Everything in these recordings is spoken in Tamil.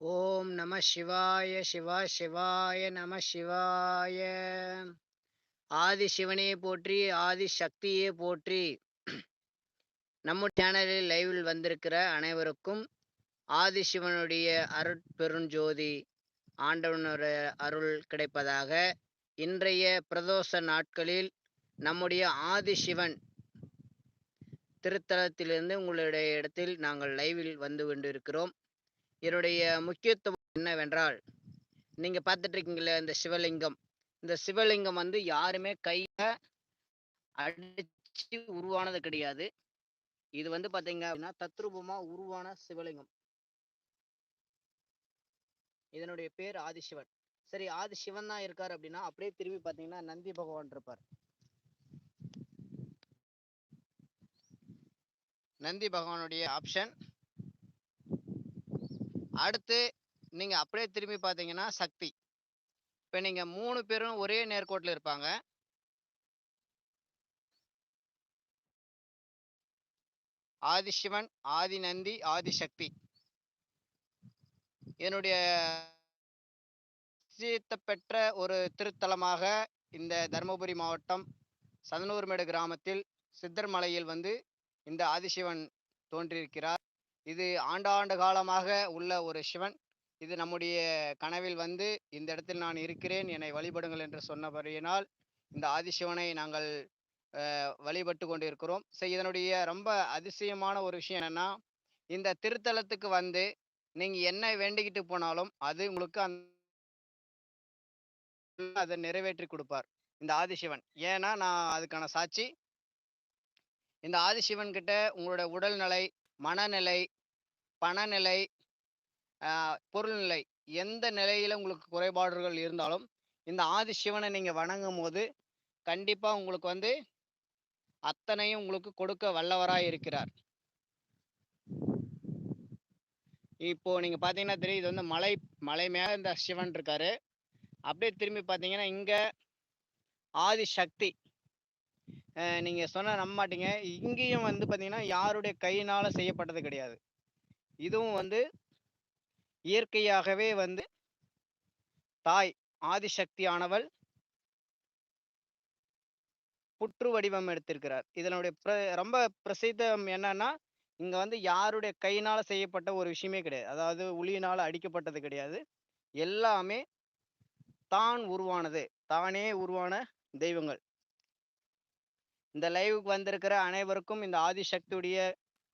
ஓம் நம சிவாய சிவா சிவாய நம சிவாய. ஆதி சிவனையே போற்றி ஆதி சக்தியே போற்றி. நம்ம சேனலில் லைவில் வந்திருக்கிற அனைவருக்கும் ஆதி சிவனுடைய அருட்பெருஞ்சோதி ஆண்டவனுடைய அருள் கிடைப்பதாக இன்றைய பிரதோஷ நாட்களில் நம்முடைய ஆதி சிவன் திருத்தலத்திலிருந்து உங்களுடைய இடத்தில் நாங்கள் லைவில் வந்து கொண்டிருக்கிறோம். இதனுடைய முக்கியத்துவம் என்னவென்றால் நீங்க பார்த்துட்டு இருக்கீங்களே இந்த சிவலிங்கம். இந்த சிவலிங்கம் வந்து யாருமே கையில அடிச்சு உருவானது கிடையாது. இது வந்து பார்த்தீங்க அப்படின்னா தத்ரூபமா உருவான சிவலிங்கம். இதனுடைய பேர் ஆதிசிவன். சரி ஆதிசிவன் தான் இருக்காரு அப்படின்னா அப்படியே திரும்பி பார்த்தீங்கன்னா நந்தி பகவான் இருப்பார். நந்தி பகவானுடைய ஆப்ஷன் அடுத்து நீங்க அப்படியே திரும்பி பார்த்தீங்கன்னா சக்தி. இப்ப நீங்க மூணு பேரும் ஒரே நேர்கோட்டில் இருப்பாங்க. ஆதிசிவன் ஆதி நந்தி ஆதிசக்தி. என்னுடைய பெற்ற ஒரு திருத்தலமாக இந்த தருமபுரி மாவட்டம் சதனூர்மேடு கிராமத்தில் சித்தர்மலையில் வந்து இந்த ஆதிசிவன் தோன்றியிருக்கிறார். இது ஆண்டாண்டு காலமாக உள்ள ஒரு சிவன். இது நம்முடைய கனவில் வந்து இந்த இடத்தில் நான் இருக்கிறேன் என்னை வழிபடுங்கள் என்று சொன்னபடியினால் இந்த ஆதிசிவனை நாங்கள் வழிபட்டு கொண்டிருக்கிறோம். ஸோ இதனுடைய ரொம்ப அதிசயமான ஒரு விஷயம் என்னென்னா இந்த திருத்தலத்துக்கு வந்து நீங்கள் என்ன வேண்டிக்கிட்டு போனாலும் அது உங்களுக்கு அந் அதை நிறைவேற்றி கொடுப்பார் இந்த ஆதிசிவன். ஏன்னா நான் அதுக்கான சாட்சி. இந்த ஆதிசிவன் கிட்ட உங்களோட உடல்நிலை மனநிலை பணநிலை பொருள்நிலை எந்த நிலையில் உங்களுக்கு குறைபாடுகள் இருந்தாலும் இந்த ஆதி சிவனை நீங்கள் வணங்கும் போது கண்டிப்பாக உங்களுக்கு வந்து அத்தனையும் உங்களுக்கு கொடுக்க வல்லவராக இருக்கிறார். இப்போ நீங்கள் பார்த்தீங்கன்னா தெரியும் இது வந்து மலை மலை மேலே இந்த சிவன் இருக்காரு. அப்படியே திரும்பி பார்த்தீங்கன்னா இங்கே ஆதி சக்தி நீங்க சொன்ன நம்ப மாட்டீங்க. இங்கேயும் வந்து பாத்தீங்கன்னா யாருடைய கையினால செய்யப்பட்டது கிடையாது. இதுவும் வந்து இயற்கையாகவே வந்து தாய் ஆதிசக்தியானவள் புற்று வடிவம் எடுத்திருக்கிறார். இதனுடைய பிர ரொம்ப பிரசித்தம் என்னன்னா இங்க வந்து யாருடைய கையினால செய்யப்பட்ட ஒரு விஷயமே கிடையாது. அதாவது உளியினால அடிக்கப்பட்டது கிடையாது. எல்லாமே தான் உருவானது. தானே உருவான தெய்வங்கள். இந்த லைவுக்கு வந்திருக்கிற அனைவருக்கும் இந்த ஆதிசக்தியுடைய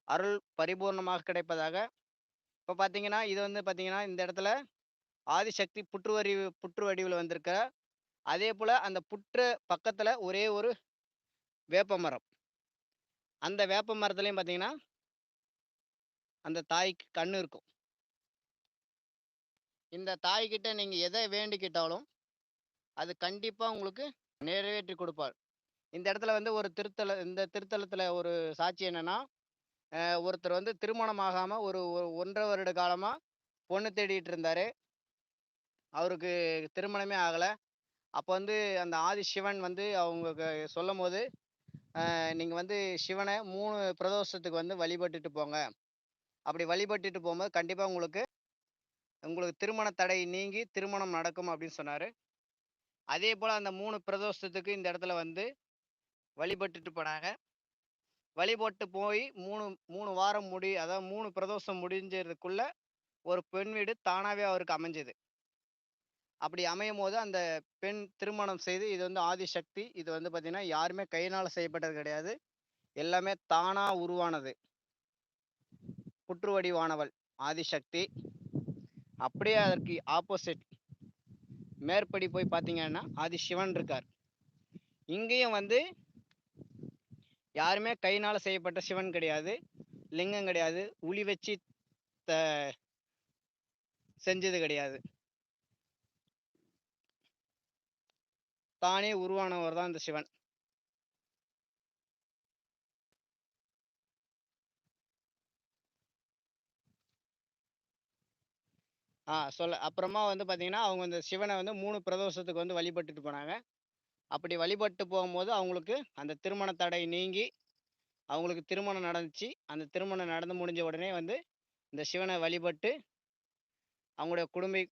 அருள் பரிபூர்ணமாக கிடைப்பதாக. இப்போ பார்த்தீங்கன்னா இது வந்து பார்த்தீங்கன்னா இந்த இடத்துல ஆதிசக்தி புற்று வடிவு புற்று வடிவில் வந்திருக்கிற. அதே போல் அந்த புற்று பக்கத்தில் ஒரே ஒரு வேப்ப மரம் அந்த வேப்ப மரத்துலேயும் பார்த்தீங்கன்னா அந்த தாய்க்கு கண்ணு இருக்கும். இந்த தாய்கிட்ட நீங்கள் எதை வேண்டிக்கிட்டாலும் அது கண்டிப்பாக உங்களுக்கு நிறைவேற்றி கொடுப்பாள் இந்த இடத்துல வந்து ஒரு திருத்தல இந்த திருத்தலத்தில் ஒரு சாட்சி என்னன்னா ஒருத்தர் வந்து திருமணம் ஆகாமல் ஒரு ஒன்றரை வருட காலமாக பொண்ணு தேடிட்டு இருந்தார். அவருக்கு திருமணமே ஆகலை. அப்போ வந்து அந்த ஆதி சிவன் வந்து அவங்க சொல்லும் போது நீங்கள் வந்து சிவனை மூணு பிரதோஷத்துக்கு வந்து வழிபட்டுட்டு போங்க. அப்படி வழிபட்டுட்டு போகும்போது கண்டிப்பாக உங்களுக்கு உங்களுக்கு திருமண தடை நீங்கி திருமணம் நடக்கும் அப்படின்னு சொன்னார். அதே போல் அந்த மூணு பிரதோஷத்துக்கு இந்த இடத்துல வந்து வழிபட்டுட்டு போனாங்க. வழிபட்டு போய் மூணு மூணு வாரம் முடி அதாவது மூணு பிரதோஷம் முடிஞ்சதுக்குள்ள ஒரு பெண் வீடு தானாகவே அவருக்கு அமைஞ்சது. அப்படி அமையும் போது அந்த பெண் திருமணம் செய்து இது வந்து ஆதிசக்தி இது வந்து பார்த்தீங்கன்னா யாருமே கையினால் செய்யப்பட்டது கிடையாது. எல்லாமே தானாக உருவானது. புற்று வடிவானவள் ஆதிசக்தி. அப்படியே அதற்கு ஆப்போசிட் மேற்படி போய் பார்த்தீங்கன்னா ஆதி சிவன் இருக்கார். இங்கேயும் வந்து யாருமே கையினால் செய்யப்பட்ட சிவன் கிடையாது லிங்கம் கிடையாது உளி வச்சு த செஞ்சது கிடையாது. தானே உருவானவர் தான் இந்த சிவன். ஆ சொல்ல அப்புறமா வந்து பார்த்தீங்கன்னா அவங்க இந்த சிவனை வந்து மூணு பிரதோஷத்துக்கு வந்து வழிபட்டுட்டு போனாங்க. அப்படி வழிபட்டு போகும்போது அவங்களுக்கு அந்த திருமண தடை நீங்கி அவங்களுக்கு திருமணம் நடந்துச்சு. அந்த திருமணம் நடந்து முடிஞ்ச உடனே வந்து இந்த சிவனை வழிபட்டு அவங்களுடைய குடும்ப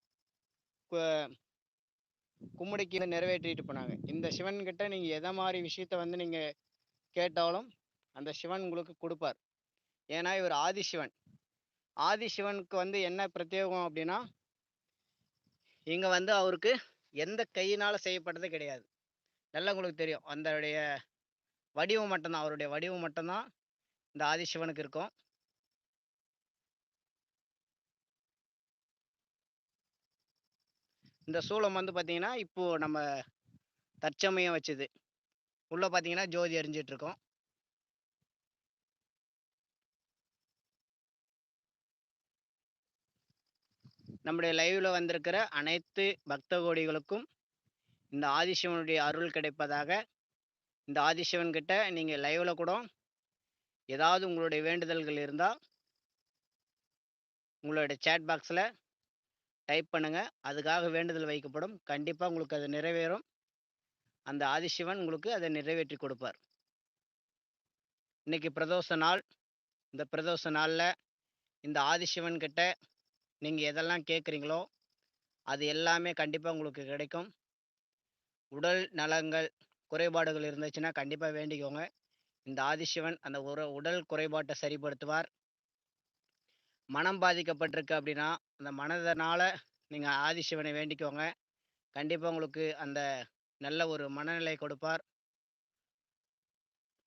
கும்முடிக்கு வந்து நிறைவேற்றிட்டு போனாங்க. இந்த சிவன் நீங்கள் எதை மாதிரி விஷயத்த வந்து நீங்கள் கேட்டாலும் அந்த சிவன் உங்களுக்கு கொடுப்பார். ஏன்னா இவர் ஆதிசிவன் ஆதிசிவனுக்கு வந்து என்ன பிரத்யேகம் அப்படின்னா இங்கே வந்து அவருக்கு எந்த கையினால் செய்யப்பட்டது கிடையாது. நல்லா உங்களுக்கு தெரியும். அந்தடைய வடிவம் மட்டும்தான். அவருடைய வடிவம் மட்டும்தான் இந்த ஆதிசிவனுக்கு இருக்கும். இந்த சூளம் வந்து பார்த்தீங்கன்னா இப்போ நம்ம தற்சமயம் வச்சுது. உள்ள பார்த்தீங்கன்னா ஜோதி எரிஞ்சிட்டு இருக்கோம். நம்முடைய லைவ்ல வந்திருக்கிற அனைத்து பக்த கோடிகளுக்கும் இந்த ஆதிசிவனுடைய அருள் கிடைப்பதாக இந்த ஆதிசிவன் கிட்ட நீங்கள் லைவ்ல கூட ஏதாவது உங்களுடைய வேண்டுதல்கள் இருந்தால் உங்களுடைய சேட் பாக்ஸில் டைப் பண்ணுங்கள் அதுக்காக வேண்டுதல் வைக்கப்படும். கண்டிப்பாக உங்களுக்கு அது நிறைவேறும். அந்த ஆதிசிவன் உங்களுக்கு அதை நிறைவேற்றி கொடுப்பார். இன்னைக்கு பிரதோஷ நாள். இந்த பிரதோஷ நாளில் இந்த ஆதிசிவன் கிட்ட நீங்கள் எதெல்லாம் கேட்குறீங்களோ அது எல்லாமே கண்டிப்பாக உங்களுக்கு கிடைக்கும். உடல் நலங்கள் குறைபாடுகள் இருந்துச்சுன்னா கண்டிப்பாக வேண்டிக்கோங்க. இந்த ஆதிசிவன் அந்த ஒரு உடல் குறைபாட்டை சரிப்படுத்துவார். மனம் பாதிக்கப்பட்டிருக்கு அப்படின்னா அந்த மனதனால் நீங்கள் ஆதிசிவனை வேண்டிக்கோங்க. கண்டிப்பாக உங்களுக்கு அந்த நல்ல ஒரு மனநிலை கொடுப்பார்.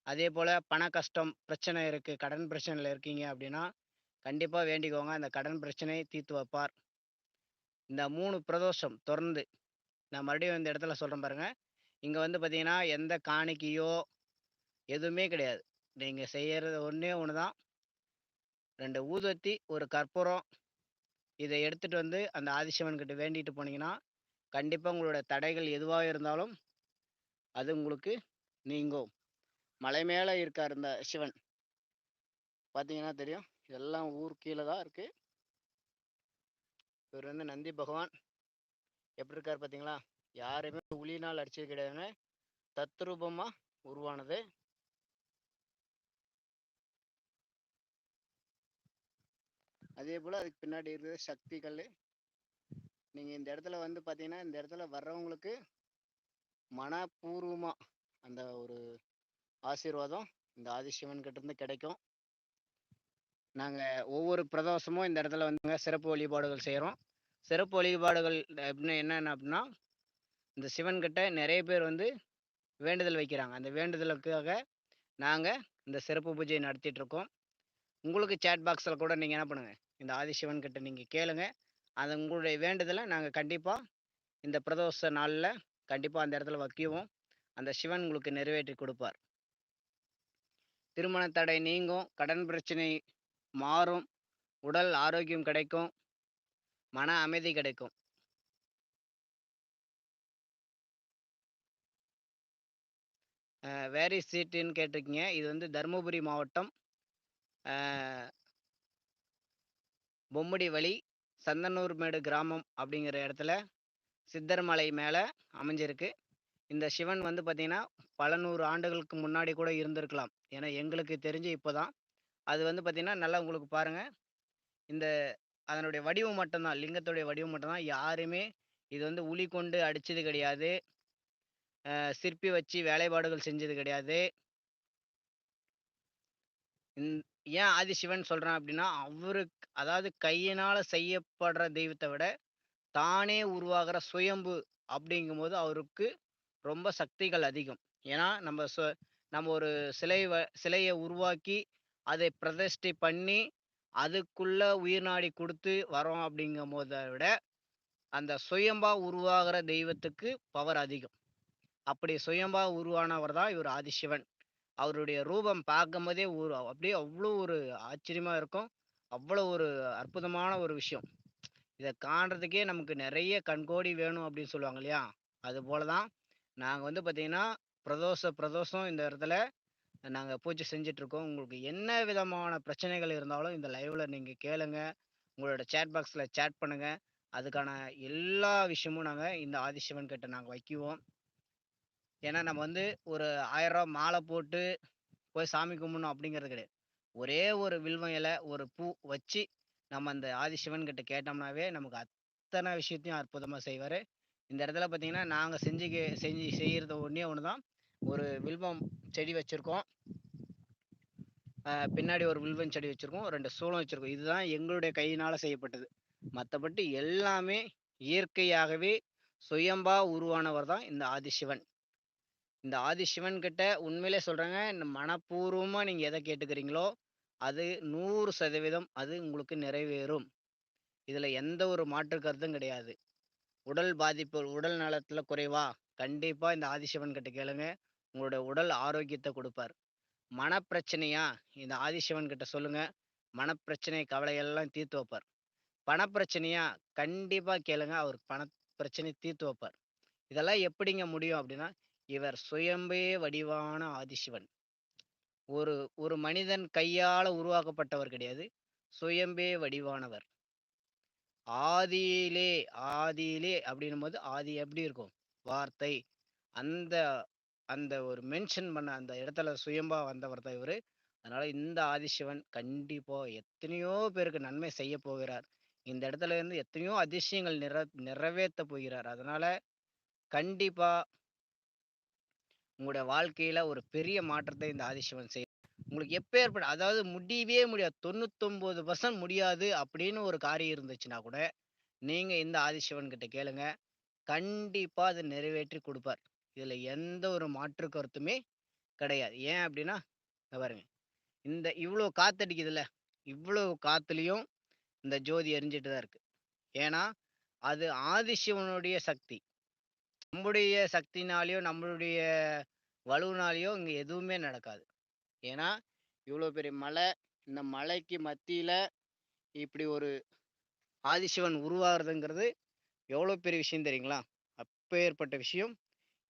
அதே போல் பண கஷ்டம் பிரச்சனை இருக்குது கடன் பிரச்சனையில் இருக்கீங்க அப்படின்னா கண்டிப்பாக வேண்டிக்கோங்க. அந்த கடன் பிரச்சனையை தீர்த்து வைப்பார். இந்த மூணு பிரதோஷம் தொடர்ந்து நான் மறுபடியும் இந்த இடத்துல சொல்கிறேன் பாருங்கள் இங்கே வந்து பார்த்தீங்கன்னா எந்த காணிக்கையோ எதுவுமே கிடையாது. நீங்கள் செய்கிறது ஒன்றே ஒன்று தான். ரெண்டு ஊதுவத்தி ஒரு கற்பூரம். இதை எடுத்துகிட்டு வந்து அந்த ஆதிசிவன்கிட்ட வேண்டிட்டு போனீங்கன்னா கண்டிப்பாக உங்களோட தடைகள் எதுவாக இருந்தாலும் அது உங்களுக்கு நீங்கும். மலை மேலே இருக்கார் இந்த சிவன். பார்த்தீங்கன்னா தெரியும். இதெல்லாம் ஊர் கீழே தான் இருக்குது இவர் வந்து நந்தி பகவான். எப்படி இருக்கார் பார்த்தீங்களா யாருமே உளினால் அடிச்சது கிடையாதுங்க. தத்ரூபமாக உருவானது. அதே போல் அதுக்கு பின்னாடி இருக்கிற சக்திகள். நீங்கள் இந்த இடத்துல வந்து பார்த்தீங்கன்னா இந்த இடத்துல வர்றவங்களுக்கு மனப்பூர்வமாக அந்த ஒரு ஆசீர்வாதம் இந்த ஆதிசிவன் இருந்து கிடைக்கும். நாங்கள் ஒவ்வொரு பிரதோஷமும் இந்த இடத்துல வந்துங்க சிறப்பு வழிபாடுகள் செய்கிறோம் சிறப்பு வழிபாடுகள் அப்படின்னு என்னென்ன அப்படின்னா இந்த சிவன்கிட்ட நிறைய பேர் வந்து வேண்டுதல் வைக்கிறாங்க. அந்த வேண்டுதலுக்காக நாங்கள் இந்த சிறப்பு பூஜையை நடத்திட்டு இருக்கோம். உங்களுக்கு சேட் பாக்ஸில் கூட நீங்கள் என்ன பண்ணுங்கள் இந்த ஆதிசிவன் கிட்ட நீங்கள் கேளுங்க. அது உங்களுடைய வேண்டுதலை நாங்கள் கண்டிப்பாக இந்த பிரதோஷ நாளில் கண்டிப்பாக அந்த இடத்துல வைக்குவோம். அந்த சிவன் உங்களுக்கு நிறைவேற்றி கொடுப்பார். திருமண தடை நீங்கும் கடன் பிரச்சனை மாறும் உடல் ஆரோக்கியம் கிடைக்கும். மன அமைதி கிடைக்கும். வேரி சீட்டுன்னு கேட்டிருக்கீங்க. இது வந்து தருமபுரி மாவட்டம். பொம்மடி வழி சந்தனூர்மேடு கிராமம் அப்படிங்கிற இடத்துல சித்தர்மலை மேலே அமைஞ்சிருக்கு. இந்த சிவன் வந்து பார்த்திங்கன்னா பல நூறு ஆண்டுகளுக்கு முன்னாடி கூட இருந்திருக்கலாம். ஏன்னா எங்களுக்கு தெரிஞ்சு இப்போ தான் அது வந்து பார்த்திங்கன்னா நல்லா உங்களுக்கு பாருங்கள் இந்த அதனுடைய வடிவம் மட்டும்தான் லிங்கத்துடைய வடிவம் மட்டும்தான். யாருமே இது வந்து உளி கொண்டு அடித்தது கிடையாது. சிற்பி வச்சு வேலைப்பாடுகள் செஞ்சது கிடையாது. ஏன் ஆதிசிவன் சொல்கிறேன் அப்படின்னா அவருக்கு அதாவது கையினால் செய்யப்படுற தெய்வத்தை விட தானே உருவாகிற சுயம்பு அப்படிங்கும்போது அவருக்கு ரொம்ப சக்திகள் அதிகம். ஏன்னா நம்ம நம்ம ஒரு சிலை சிலையை உருவாக்கி அதை பிரதிஷ்டை பண்ணி அதுக்குள்ள உயிர் நாடி கொடுத்து வரோம் அப்படிங்கும் போதை விட அந்த சுயம்பா உருவாகிற தெய்வத்துக்கு பவர் அதிகம். அப்படி சுயம்பா உருவானவர் தான் இவர் ஆதிசிவன். அவருடைய ரூபம் பார்க்கும் போதே ஒரு அப்படியே அவ்வளோ ஒரு ஆச்சரியமா இருக்கும். அவ்வளோ ஒரு அற்புதமான ஒரு விஷயம். இதை காண்றதுக்கே நமக்கு நிறைய கண்கோடி வேணும் அப்படின்னு சொல்லுவாங்க இல்லையா? அது போல தான் நாங்கள் வந்து பார்த்தீங்கன்னா பிரதோஷ பிரதோஷம் இந்த இடத்துல நாங்கள் பூஜை செஞ்சிட்ருக்கோம் உங்களுக்கு என்ன விதமான பிரச்சனைகள் இருந்தாலும் இந்த லைவில் நீங்கள் கேளுங்க. உங்களோட சேட் பாக்ஸில் சேட் பண்ணுங்கள் அதுக்கான எல்லா விஷயமும் நாங்கள் இந்த ஆதிசிவன் கிட்ட நாங்கள் வைக்குவோம். ஏன்னா நம்ம வந்து ஒரு ஆயிரம் ரூபா மாலை போட்டு போய் சாமி கும்பிடணும் அப்படிங்கிறது கிடையாது. ஒரே ஒரு வில்வம் இலை ஒரு பூ வச்சு நம்ம அந்த ஆதிசிவன் கிட்ட கேட்டோம்னாவே நமக்கு அத்தனை விஷயத்தையும் அற்புதமாக செய்வார். இந்த இடத்துல பார்த்தீங்கன்னா நாங்கள் செஞ்சு செஞ்சு செய்கிறது ஒன்றே ஒன்று தான் ஒரு வில்வம் செடி வச்சுருக்கோம். பின்னாடி ஒரு வில்வம் செடி வச்சிருக்கோம். ரெண்டு சூளம் வச்சுருக்கோம். இதுதான் எங்களுடைய கையினால் செய்யப்பட்டது. மற்றபடி எல்லாமே இயற்கையாகவே சுயம்பா உருவானவர் தான் இந்த ஆதிசிவன். இந்த ஆதிசிவன் கிட்ட உண்மையிலே சொல்கிறாங்க இந்த மனப்பூர்வமாக நீங்கள் எதை கேட்டுக்கிறீங்களோ அது நூறு சதவீதம் அது உங்களுக்கு நிறைவேறும். இதில் எந்த ஒரு மாற்று கருத்தும் கிடையாது. உடல் பாதிப்பு உடல் நலத்தில் குறைவா? கண்டிப்பாக இந்த ஆதிசிவன் கிட்ட கேளுங்க. உங்களுடைய உடல் ஆரோக்கியத்தை கொடுப்பார். மனப்பிரச்சனையா? இந்த ஆதிசிவன் கிட்ட சொல்லுங்க. மனப்பிரச்சனை கவலையெல்லாம் தீர்த்து வைப்பார். பணப்பிரச்சனையா? கண்டிப்பாக கேளுங்க. அவர் பண பிரச்சனை தீர்த்து வைப்பார். இதெல்லாம் எப்படிங்க முடியும் அப்படின்னா இவர் சுயம்பே வடிவான ஆதிசிவன். ஒரு ஒரு மனிதன் கையால் உருவாக்கப்பட்டவர் கிடையாது. சுயம்பே வடிவானவர். ஆதியிலே ஆதியிலே அப்படின்னும் போது ஆதி எப்படி இருக்கும்? வார்த்தை அந்த அந்த ஒரு மென்ஷன் பண்ண அந்த இடத்துல சுயம்பா வந்தவர் தான் இவர். அதனால இந்த ஆதிசிவன் கண்டிப்பா எத்தனையோ பேருக்கு நன்மை செய்ய போகிறார். இந்த இடத்துல இருந்து எத்தனையோ அதிசயங்கள் நிற நிறைவேற்ற போகிறார். அதனால கண்டிப்பா உங்களுடைய வாழ்க்கையில ஒரு பெரிய மாற்றத்தை இந்த ஆதிசிவன் செய்ய உங்களுக்கு எப்போ ஏற்பட அதாவது முடியவே முடியாது. தொண்ணூத்தொம்பது பர்சன்ட் முடியாது அப்படின்னு ஒரு காரியம் இருந்துச்சுன்னா கூட நீங்க இந்த ஆதிசிவன் கிட்ட கேளுங்க. கண்டிப்பாக அதை நிறைவேற்றி கொடுப்பார். இதில் எந்த ஒரு மாற்று கருத்துமே கிடையாது. ஏன் அப்படின்னா பாருங்க. இந்த இவ்வளோ காத்தடிக்குதுல்ல இவ்வளோ காத்துலேயும் இந்த ஜோதி எரிஞ்சிட்டு தான் இருக்குது ஏன்னா அது ஆதிசிவனுடைய சக்தி. நம்முடைய சக்தினாலேயோ நம்மளுடைய வலுவினாலேயோ இங்கே எதுவுமே நடக்காது. ஏன்னா இவ்வளோ பெரிய மலை இந்த மலைக்கு மத்தியில் இப்படி ஒரு ஆதிசிவன் உருவாகிறதுங்கிறது எவ்வளோ பெரிய விஷயம் தெரியுங்களா? அப்போ ஏற்பட்ட விஷயம்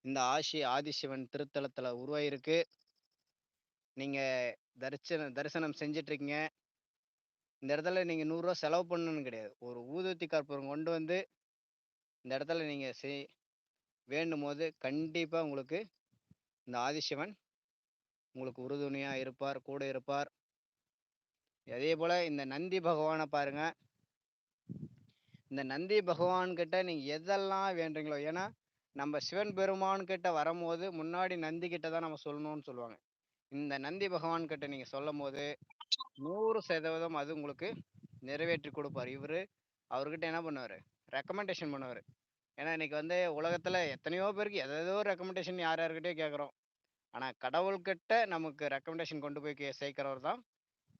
இந்த ஆசி ஆதிசிவன் திருத்தலத்தில் உருவாயிருக்கு. நீங்கள் தரிசனம் தரிசனம் செஞ்சிட்ருக்கீங்க. இந்த இடத்துல நீங்கள் நூறுரூவா செலவு பண்ணணும்னு கிடையாது. ஒரு ஊதுவத்தி கற்பூரம் கொண்டு வந்து இந்த இடத்துல நீங்கள் செய் வேண்டும் போது கண்டிப்பாக உங்களுக்கு இந்த ஆதிசிவன் உங்களுக்கு உறுதுணையாக இருப்பார் கூட இருப்பார். அதே போல் இந்த நந்தி பகவானை பாருங்கள் இந்த நந்தி பகவான்கிட்ட நீங்கள் எதெல்லாம் வேண்டுங்களோ ஏன்னா நம்ம சிவன் பெருமான்கிட்ட வரும்போது முன்னாடி நந்தி கிட்ட தான் நம்ம சொல்லணும்னு சொல்லுவாங்க. இந்த நந்தி பகவான்கிட்ட நீங்கள் சொல்லும் போது நூறு சதவீதம் அது உங்களுக்கு நிறைவேற்றி கொடுப்பார். இவரு அவர்கிட்ட என்ன பண்ணுவார்? ரெக்கமெண்டேஷன் பண்ணுவார். ஏன்னா இன்னைக்கு வந்து உலகத்தில் எத்தனையோ பேருக்கு எதோ ரெக்கமெண்டேஷன் யார் யார்கிட்டயோ கேட்குறோம். ஆனால் கடவுள்கிட்ட நமக்கு ரெக்கமெண்டேஷன் கொண்டு போய் சேர்க்குறவர் சேர்க்கிறவர் தான்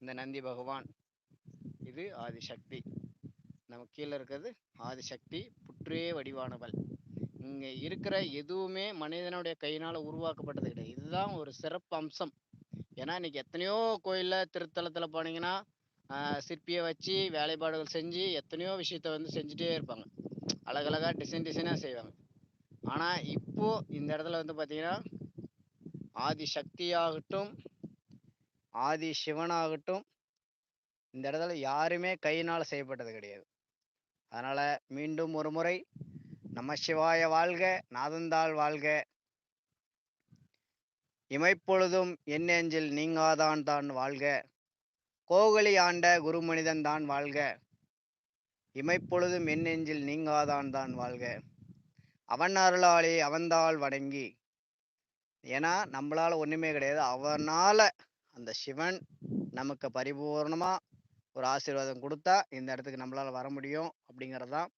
இந்த நந்தி பகவான். இது ஆதிசக்தி. நம்ம கீழே இருக்கிறது ஆதிசக்தி புற்றே வடிவானவள். இங்கே இருக்கிற எதுவுமே மனிதனுடைய கையினால் உருவாக்கப்பட்டது கிடையாது. இதுதான் ஒரு சிறப்பு அம்சம். ஏன்னா இன்னைக்கு எத்தனையோ கோயிலில் திருத்தலத்தில் போனீங்கன்னா சிற்பியை வச்சு வேலைப்பாடுகள் செஞ்சு எத்தனையோ விஷயத்த வந்து செஞ்சுட்டே இருப்பாங்க. அழகழகா டிசைன் டிசைனாக செய்வாங்க. ஆனால் இப்போது இந்த இடத்துல வந்து பார்த்தீங்கன்னா ஆதி சக்தியாகட்டும் ஆதி சிவனாகட்டும் இந்த இடத்துல யாருமே கையினால் செய்யப்பட்டது கிடையாது. அதனால் மீண்டும் ஒரு முறை நம சிவாய வாழ்க நாதந்தாள் வாழ்க. இமைப்பொழுதும் என் நெஞ்சில் நீங்காதான் தான் வாழ்க. கோகலி ஆண்ட குருமனிதன் தான் வாழ்க. இமைப்பொழுதும் எண்ணெஞ்சில் நீங்காதான் தான் வாழ்க. அவன் அருளாளி அவன்தாள் வணங்கி. ஏன்னா நம்மளால ஒன்றுமே கிடையாது. அவனால் அந்த சிவன் நமக்கு பரிபூர்ணமாக ஒரு ஆசீர்வாதம் கொடுத்தா இந்த இடத்துக்கு நம்மளால் வர முடியும் அப்படிங்கிறது தான்.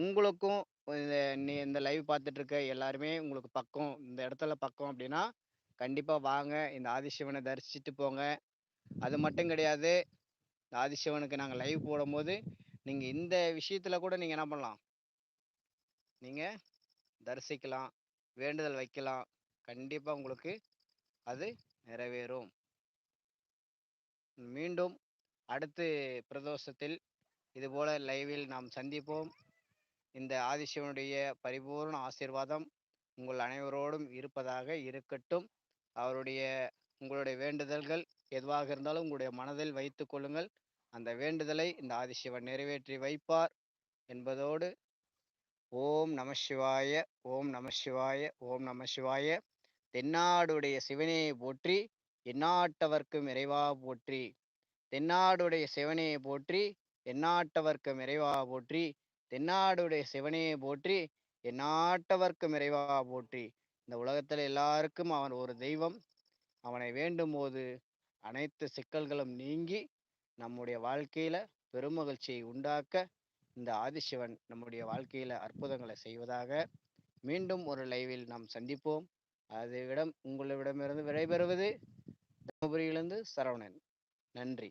உங்களுக்கும் இந்த நீ இந்த லைவ் பார்த்துட்ருக்க எல்லாருமே உங்களுக்கு பக்கம் இந்த இடத்துல பக்கம் அப்படின்னா கண்டிப்பாக வாங்க. இந்த ஆதிசிவனை தரிசிச்சுட்டு போங்க. அது மட்டும் கிடையாது. இந்த ஆதிசிவனுக்கு நாங்கள் லைவ் போடும்போது நீங்கள் இந்த விஷயத்தில் கூட நீங்கள் என்ன பண்ணலாம்? நீங்கள் தரிசிக்கலாம். வேண்டுதல் வைக்கலாம். கண்டிப்பாக உங்களுக்கு அது நிறைவேறும். மீண்டும் அடுத்து பிரதோஷத்தில் இதுபோல லைவில் நாம் சந்திப்போம். இந்த ஆதிசிவனுடைய பரிபூர்ண ஆசீர்வாதம் உங்கள் அனைவரோடும் இருப்பதாக இருக்கட்டும். அவருடைய உங்களுடைய வேண்டுதல்கள் எதுவாக இருந்தாலும் உங்களுடைய மனதில் வைத்து கொள்ளுங்கள். அந்த வேண்டுதலை இந்த ஆதிசிவன் நிறைவேற்றி வைப்பார் என்பதோடு ஓம் நம சிவாய ஓம் நம சிவாய ஓம் நம சிவாய. தென்னாடுடைய சிவனையை போற்றி எந்நாட்டவர்க்கும் இறைவா போற்றி. தென்னாடுடைய சிவனையை போற்றி எந்நாட்டவர்க்கும் இறைவா போற்றி தென்னாடுடைய சிவனையை போற்றி எந்நாட்டவர்க்கும் இறைவா போற்றி. இந்த உலகத்தில் எல்லாருக்கும் அவன் ஒரு தெய்வம். அவனை வேண்டும் போது அனைத்து சிக்கல்களும் நீங்கி நம்முடைய வாழ்க்கையில பெருமகிழ்ச்சியை உண்டாக்க இந்த ஆதிசிவன் நம்முடைய வாழ்க்கையில அற்புதங்களை செய்வதாக மீண்டும் ஒரு லைவில் நாம் சந்திப்போம். அதை விடம் உங்களிடமிருந்து விடைபெறுவது தருமபுரியிலிருந்து சரவணன். நன்றி.